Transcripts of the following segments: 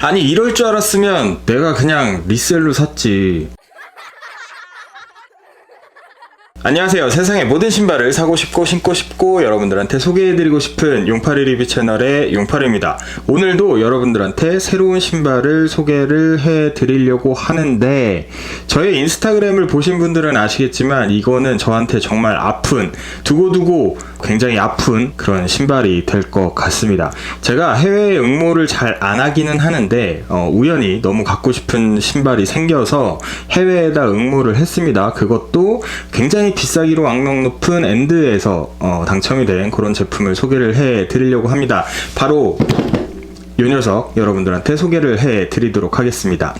아니 이럴 줄 알았으면 내가 그냥 리셀로 샀지. 안녕하세요. 세상의 모든 신발을 사고 싶고 신고 싶고 여러분들한테 소개해드리고 싶은 용파리 리뷰 채널의 용파리입니다. 오늘도 여러분들한테 새로운 신발을 소개를 해드리려고 하는데 저의 인스타그램을 보신 분들은 아시겠지만 이거는 저한테 정말 아픈 두고두고 굉장히 아픈 그런 신발이 될 것 같습니다. 제가 해외 응모를 잘 안 하기는 하는데 어, 우연히 너무 갖고 싶은 신발이 생겨서 해외에다 응모를 했습니다. 그것도 굉장히 비싸기로 악명 높은 엔드에서 어, 당첨이 된 그런 제품을 소개를 해 드리려고 합니다. 바로 이 녀석 여러분들한테 소개를 해 드리도록 하겠습니다.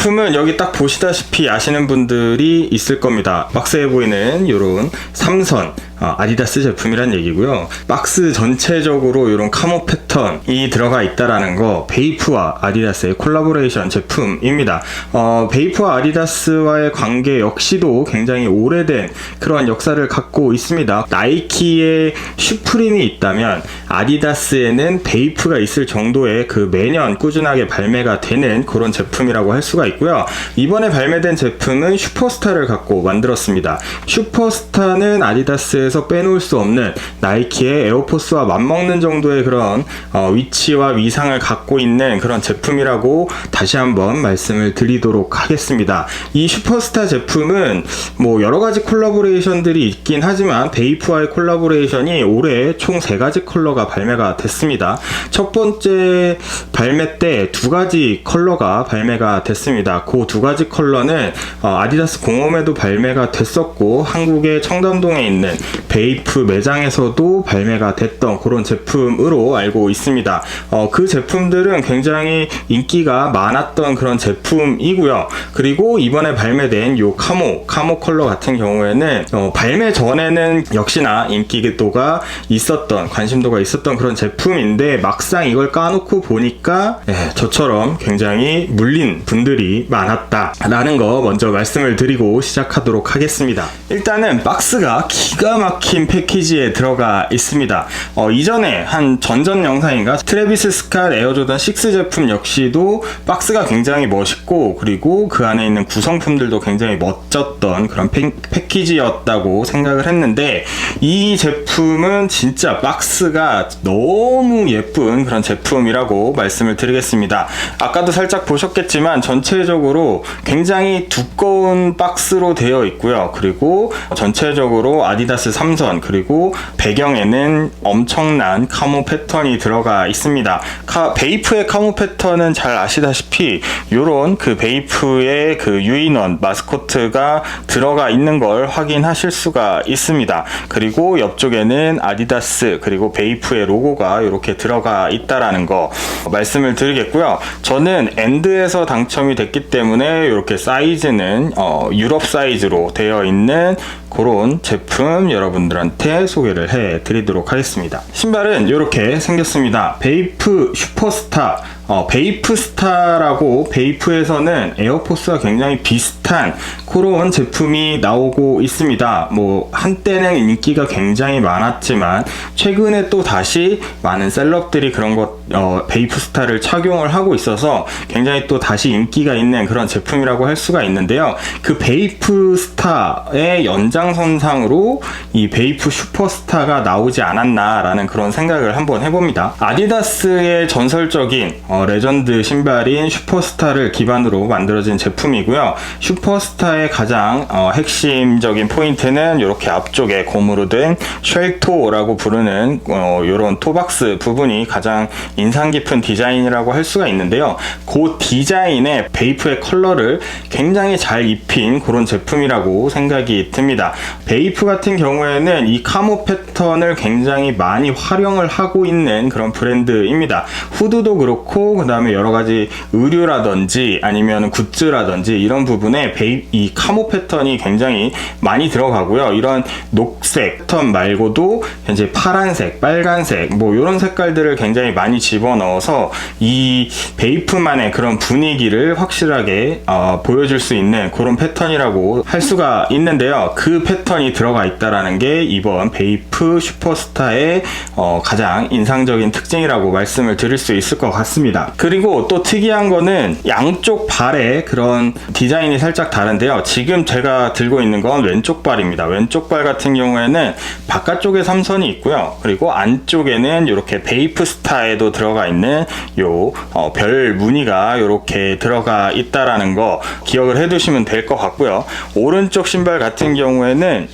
제품은 여기 딱 보시다시피 아시는 분들이 있을 겁니다. 박스에 보이는 이런 삼선 어, 아디다스 제품이란 얘기고요. 박스 전체적으로 이런 카모 패턴이 들어가 있다라는 거 베이프와 아디다스의 콜라보레이션 제품입니다. 어, 베이프와 아디다스와의 관계 역시도 굉장히 오래된 그런 역사를 갖고 있습니다. 나이키의 슈프림이 있다면 아디다스에는 베이프가 있을 정도의 그 매년 꾸준하게 발매가 되는 그런 제품이라고 할 수가 있고요. 이번에 발매된 제품은 슈퍼스타를 갖고 만들었습니다. 슈퍼스타는 아디다스 에서 빼놓을 수 없는 나이키의 에어포스와 맞먹는 정도의 그런 어, 위치와 위상을 갖고 있는 그런 제품이라고 다시 한번 말씀을 드리도록 하겠습니다. 이 슈퍼스타 제품은 뭐 여러 가지 콜라보레이션들이 있긴 하지만 베이프와의 콜라보레이션이 올해 총 세 가지 컬러가 발매가 됐습니다. 첫 번째 발매 때 두 가지 컬러가 발매가 됐습니다. 그 두 가지 컬러는 어, 아디다스 공홈에도 발매가 됐었고 한국의 청담동에 있는 베이프 매장에서도 발매가 됐던 그런 제품으로 알고 있습니다. 어, 그 제품들은 굉장히 인기가 많았던 그런 제품이고요. 그리고 이번에 발매된 요 카모, 카모 컬러 같은 경우에는 어, 발매 전에는 역시나 인기도가 있었던, 관심도가 있었던 그런 제품인데 막상 이걸 까놓고 보니까 예, 저처럼 굉장히 물린 분들이 많았다라는 거 먼저 말씀을 드리고 시작하도록 하겠습니다. 일단은 박스가 기가 막힌 패키지에 들어가 있습니다. 어, 이전에 한 전전 영상인가 트래비스 스캇 에어조던 6 제품 역시도 박스가 굉장히 멋있고 그리고 그 안에 있는 구성품들도 굉장히 멋졌던 그런 패, 패키지였다고 생각을 했는데 이 제품은 진짜 박스가 너무 예쁜 그런 제품이라고 말씀을 드리겠습니다. 아까도 살짝 보셨겠지만 전체적으로 굉장히 두꺼운 박스로 되어 있고요. 그리고 전체적으로 아디다스 삼선 그리고 배경에는 엄청난 카모 패턴이 들어가 있습니다. 카, 베이프의 카모 패턴은 잘 아시다시피 요런 그 베이프의 그 유인원 마스코트가 들어가 있는 걸 확인하실 수가 있습니다. 그리고 옆쪽에는 아디다스 그리고 베이프의 로고가 이렇게 들어가 있다라는 거 말씀을 드리겠고요. 저는 엔드에서 당첨이 됐기 때문에 이렇게 사이즈는 어, 유럽 사이즈로 되어 있는 그런 제품 여러분들한테 소개를 해 드리도록 하겠습니다. 신발은 이렇게 생겼습니다. 베이프 슈퍼스타 어, 베이프 스타라고 베이프에서는 에어포스와 굉장히 비슷한 그런 제품이 나오고 있습니다. 뭐 한때는 인기가 굉장히 많았지만 최근에 또 다시 많은 셀럽들이 그런 것 어, 베이프 스타를 착용을 하고 있어서 굉장히 또 다시 인기가 있는 그런 제품이라고 할 수가 있는데요. 그 베이프 스타의 연장선상으로 이 베이프 슈퍼스타가 나오지 않았나라는 그런 생각을 한번 해봅니다. 아디다스의 전설적인 어, 레전드 신발인 슈퍼스타를 기반으로 만들어진 제품이고요. 슈퍼스타의 가장 어, 핵심적인 포인트는 이렇게 앞쪽에 고무로 된 쉘토라고 부르는 어, 이런 토박스 부분이 가장 인상 깊은 디자인이라고 할 수가 있는데요. 그 디자인에 베이프의 컬러를 굉장히 잘 입힌 그런 제품이라고 생각이 듭니다. 베이프 같은 경우에는 이 카모 패턴을 굉장히 많이 활용을 하고 있는 그런 브랜드입니다. 후드도 그렇고 그 다음에 여러 가지 의류라든지 아니면 굿즈라든지 이런 부분에 베이, 이 카모 패턴이 굉장히 많이 들어가고요. 이런 녹색 패턴 말고도 현재 파란색, 빨간색 뭐 이런 색깔들을 굉장히 많이 집어넣어서 이 베이프만의 그런 분위기를 확실하게 어, 보여줄 수 있는 그런 패턴이라고 할 수가 있는데요. 그 패턴이 들어가 있다라는 게 이번 베이프 슈퍼스타의 어, 가장 인상적인 특징이라고 말씀을 드릴 수 있을 것 같습니다. 그리고 또 특이한 거는 양쪽 발의 그런 디자인이 살짝 다른데요. 지금 제가 들고 있는 건 왼쪽 발입니다. 왼쪽 발 같은 경우에는 바깥쪽에 삼선이 있고요. 그리고 안쪽에는 이렇게 베이프 스타에도 들어가 있는 요 어, 별 무늬가 이렇게 들어가 있다라는 거 기억을 해두시면 될 것 같고요. 오른쪽 신발 같은 경우에는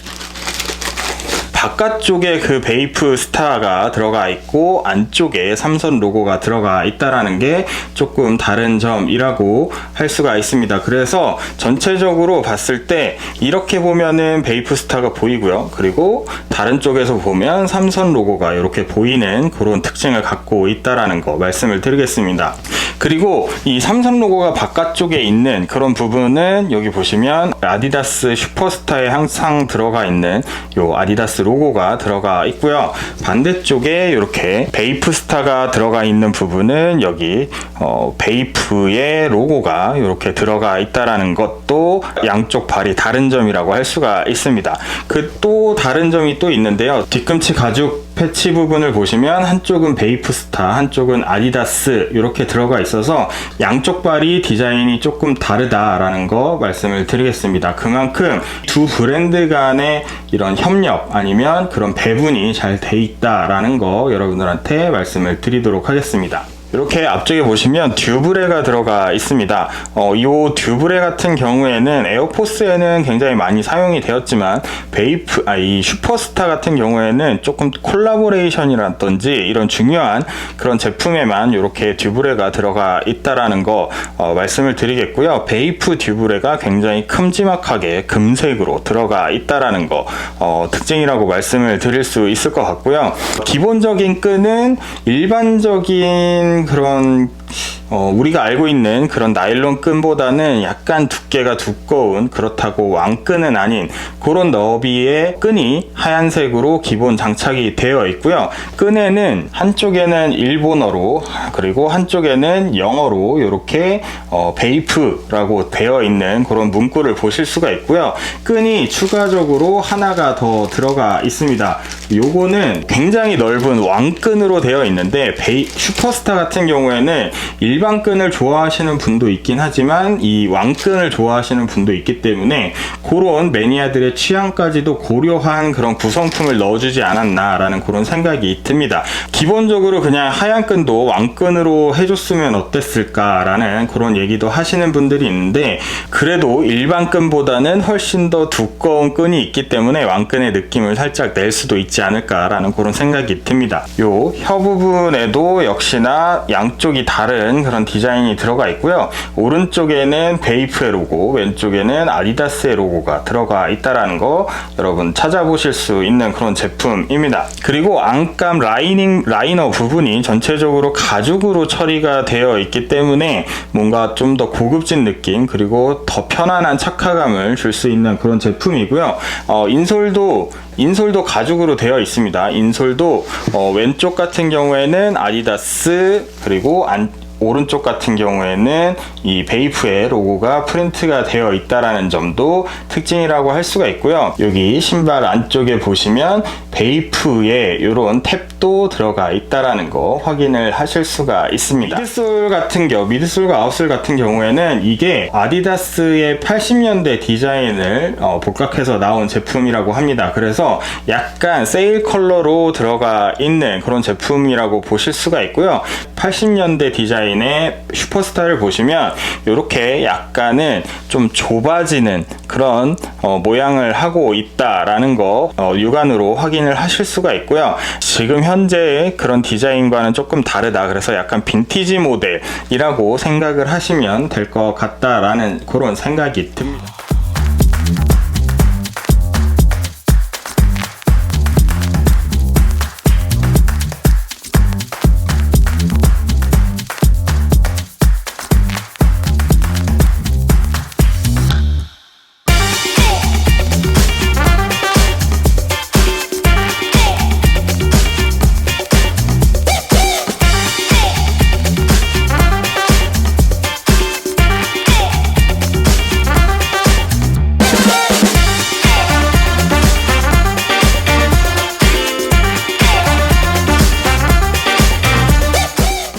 바깥쪽에 그 베이프 스타가 들어가 있고 안쪽에 삼선 로고가 들어가 있다라는 게 조금 다른 점이라고 할 수가 있습니다. 그래서 전체적으로 봤을 때 이렇게 보면은 베이프 스타가 보이고요. 그리고 다른 쪽에서 보면 삼선 로고가 이렇게 보이는 그런 특징을 갖고 있다라는 거 말씀을 드리겠습니다. 그리고 이 삼선 로고가 바깥쪽에 있는 그런 부분은 여기 보시면 아디다스 슈퍼스타에 항상 들어가 있는 요 아디다스 로고가 들어가 있고요. 반대쪽에 이렇게 베이프 스타가 들어가 있는 부분은 여기 어, 베이프의 로고가 이렇게 들어가 있다라는 것도 양쪽 발이 다른 점이라고 할 수가 있습니다. 그 또 다른 점이 또 있는데요. 뒤꿈치 가죽 패치 부분을 보시면 한쪽은 베이프스타, 한쪽은 아디다스 이렇게 들어가 있어서 양쪽 발이 디자인이 조금 다르다라는 거 말씀을 드리겠습니다. 그만큼 두 브랜드 간의 이런 협력 아니면 그런 배분이 잘 돼 있다라는 거 여러분들한테 말씀을 드리도록 하겠습니다. 이렇게 앞쪽에 보시면 듀브레가 들어가 있습니다. 어, 이 듀브레 같은 경우에는 에어포스에는 굉장히 많이 사용이 되었지만 베이프, 아, 이 슈퍼스타 같은 경우에는 조금 콜라보레이션이라든지 이런 중요한 그런 제품에만 이렇게 듀브레가 들어가 있다라는 거 어, 말씀을 드리겠고요. 베이프 듀브레가 굉장히 큼지막하게 금색으로 들어가 있다라는 거 어, 특징이라고 말씀을 드릴 수 있을 것 같고요. 기본적인 끈은 일반적인 그런 어, 우리가 알고 있는 그런 나일론 끈보다는 약간 두께가 두꺼운 그렇다고 왕끈은 아닌 그런 너비의 끈이 하얀색으로 기본 장착이 되어 있고요. 끈에는 한쪽에는 일본어로 그리고 한쪽에는 영어로 이렇게 어, 베이프라고 되어 있는 그런 문구를 보실 수가 있고요. 끈이 추가적으로 하나가 더 들어가 있습니다. 요거는 굉장히 넓은 왕끈으로 되어 있는데 베이, 슈퍼스타 같은 경우에는 일반 끈을 좋아하시는 분도 있긴 하지만 이 왕끈을 좋아하시는 분도 있기 때문에 그런 매니아들의 취향까지도 고려한 그런 구성품을 넣어주지 않았나라는 그런 생각이 듭니다. 기본적으로 그냥 하얀 끈도 왕끈으로 해줬으면 어땠을까라는 그런 얘기도 하시는 분들이 있는데 그래도 일반 끈보다는 훨씬 더 두꺼운 끈이 있기 때문에 왕끈의 느낌을 살짝 낼 수도 있지 않을까라는 그런 생각이 듭니다. 요 혀 부분에도 역시나 양쪽이 다른 그런 디자인이 들어가 있고요. 오른쪽에는 베이프의 로고, 왼쪽에는 아디다스의 로고가 들어가 있다라는 거 여러분 찾아보실 수 있는 그런 제품입니다. 그리고 안감 라이닝 라이너 부분이 전체적으로 가죽으로 처리가 되어 있기 때문에 뭔가 좀 더 고급진 느낌 그리고 더 편안한 착화감을 줄 수 있는 그런 제품이고요. 어, 인솔도 인솔도 가죽으로 되어 있습니다. 인솔도 어, 왼쪽 같은 경우에는 아디다스 그리고 안 오른쪽 같은 경우에는 이 베이프의 로고가 프린트가 되어 있다라는 점도 특징이라고 할 수가 있고요. 여기 신발 안쪽에 보시면 베이프의 이런 탭도 들어가 있다라는 거 확인을 하실 수가 있습니다. 미드솔 같은 경우, 미드솔과 아웃솔 같은 경우에는 이게 아디다스의 80년대 디자인을 어, 복각해서 나온 제품이라고 합니다. 그래서 약간 세일 컬러로 들어가 있는 그런 제품이라고 보실 수가 있고요. 80년대 디자인 의 슈퍼스타를 보시면 이렇게 약간은 좀 좁아지는 그런 어, 모양을 하고 있다라는 거 어, 육안으로 확인을 하실 수가 있고요. 지금 현재 그런 디자인과는 조금 다르다. 그래서 약간 빈티지 모델이라고 생각을 하시면 될 것 같다라는 그런 생각이 듭니다.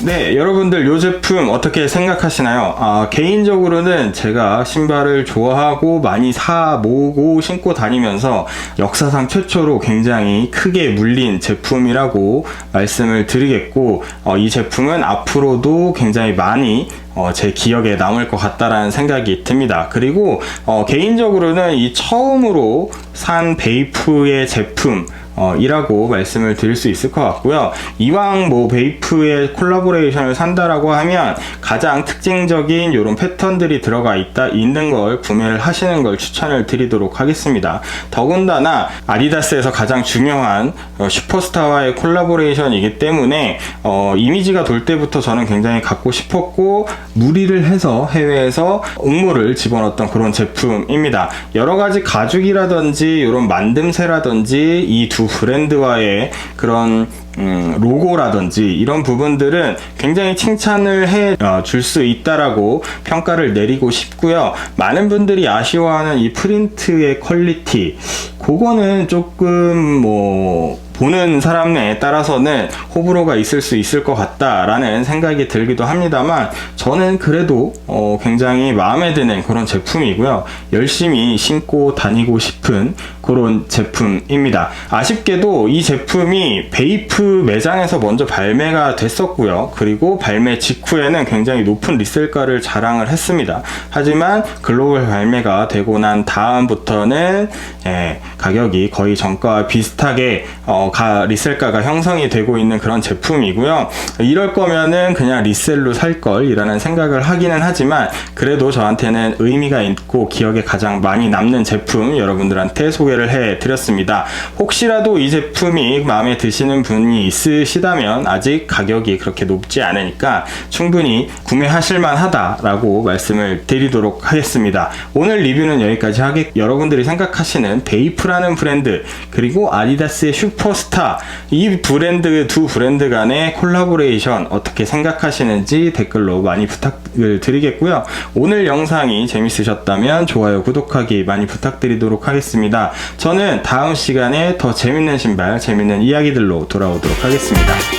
네, 여러분들 이 제품 어떻게 생각하시나요? 아, 개인적으로는 제가 신발을 좋아하고 많이 사 모으고 신고 다니면서 역사상 최초로 굉장히 크게 물린 제품이라고 말씀을 드리겠고, 어, 이 제품은 앞으로도 굉장히 많이 어, 제 기억에 남을 것 같다라는 생각이 듭니다. 그리고 어, 개인적으로는 이 처음으로 산 베이프의 제품 어, 이라고 말씀을 드릴 수 있을 것 같고요. 이왕 뭐 베이프의 콜라보레이션을 산다라고 하면 가장 특징적인 이런 패턴들이 들어가 있다 있는 걸 구매를 하시는 걸 추천을 드리도록 하겠습니다. 더군다나 아디다스에서 가장 중요한 어, 슈퍼스타와의 콜라보레이션이기 때문에 어, 이미지가 돌 때부터 저는 굉장히 갖고 싶었고 무리를 해서 해외에서 응모를 집어넣었던 그런 제품입니다. 여러 가지 가죽이라든지 이런 만듦새라든지 이두 브랜드와의 그런 음, 로고라든지 이런 부분들은 굉장히 칭찬을 해 줄 수 있다라고 평가를 내리고 싶고요. 많은 분들이 아쉬워하는 이 프린트의 퀄리티, 그거는 조금 뭐 보는 사람에 따라서는 호불호가 있을 수 있을 것 같다라는 생각이 들기도 합니다만 저는 그래도 어, 굉장히 마음에 드는 그런 제품이고요. 열심히 신고 다니고 싶은 그런 제품입니다. 아쉽게도 이 제품이 베이프 매장에서 먼저 발매가 됐었고요. 그리고 발매 직후에는 굉장히 높은 리셀가를 자랑을 했습니다. 하지만 글로벌 발매가 되고 난 다음부터는 예, 가격이 거의 정가와 비슷하게 어, 가, 리셀가가 형성이 되고 있는 그런 제품이고요. 이럴 거면은 그냥 리셀로 살 걸이라는 생각을 하기는 하지만 그래도 저한테는 의미가 있고 기억에 가장 많이 남는 제품 여러분들한테 소개를 해 드렸습니다. 혹시라도 이 제품이 마음에 드시는 분이 있으시다면 아직 가격이 그렇게 높지 않으니까 충분히 구매하실 만하다라고 말씀을 드리도록 하겠습니다. 오늘 리뷰는 여기까지 하겠 여러분들이 생각하시는 베이프라는 브랜드 그리고 아디다스의 슈퍼스타 이 브랜드 두 브랜드 간의 콜라보레이션 어떻게 생각하시는지 댓글로 많이 부탁을 드리겠고요. 오늘 영상이 재밌으셨다면 좋아요, 구독하기 많이 부탁드리도록 하겠습니다. 저는 다음 시간에 더 재밌는 신발, 재밌는 이야기들로 돌아 오도록 하겠습니다.